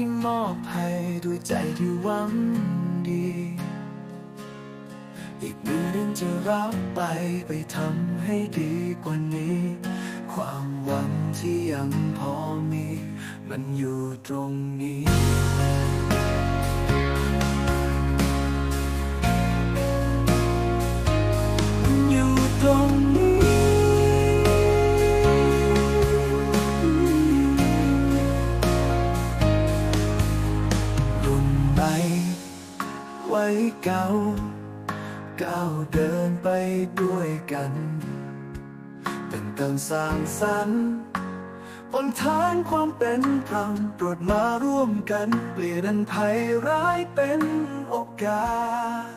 ที่มอบให้ด้วยใจที่หวังดี อีกมือหนึ่งจะรับไปไปทำให้ดีกว่านี้ ความหวังที่ยังพอมี มันอยู่ตรงนี้ เก่าก้าวเดินไปด้วยกัน เป็นเติมสร้างสรรค์บนทางความเป็นธรรมตรวจมาร่วมกันเปลี่ยนอันภัยร้ายเป็นโอกาส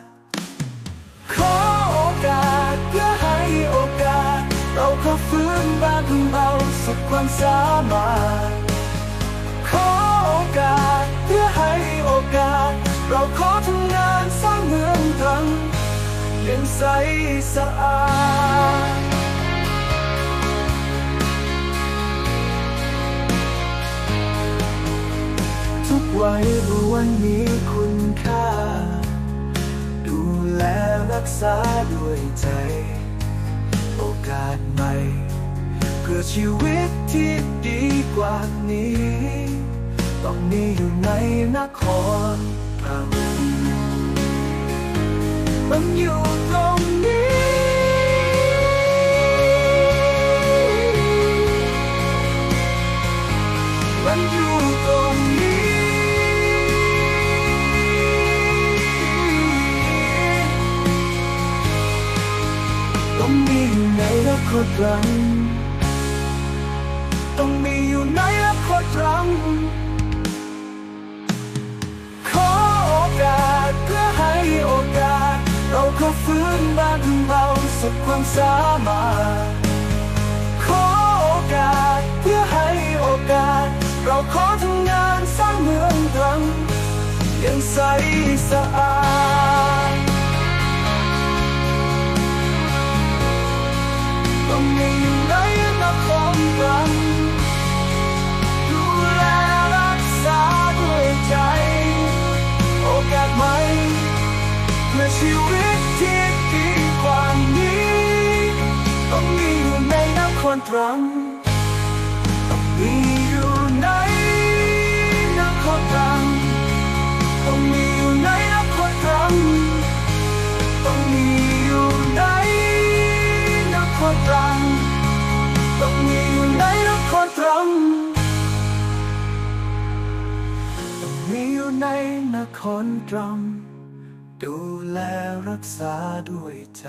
ขอโอกาสเพื่อให้โอกาส เราขอฟื้นบ้านของเราสุดความสามารถ ขอโอกาสเพื่อให้โอกาส เราขอ ใสสะอาด ทุกวัยรู้วันมีคุณค่า ดูแลรักษาด้วยใจ โอกาสใหม่ เพื่อชีวิตที่ดีกว่านี้ ต้องมีอยู่ในนครพร มันอยู่ตรงนี้ มันอยู่ตรงนี้ ต้องมีอยู่ในนครตรังต้องมีอยู่ในนครตรัง ฟื้นบ้านเราสุดความสามารถ ขอโอกาสเพื่อให้โอกาส เราขอทำงานสร้างเมืองตรังยังใสสะอาด วนตรังต้องมีอยู่ในนครตรังต้องมีอยู่ในนครตรังต้องมีอยู่ในนครตรังต้องมีอยู่ในนครตรังต้องมีอยู่ในนครตรังดูแลรักษาด้วยใจ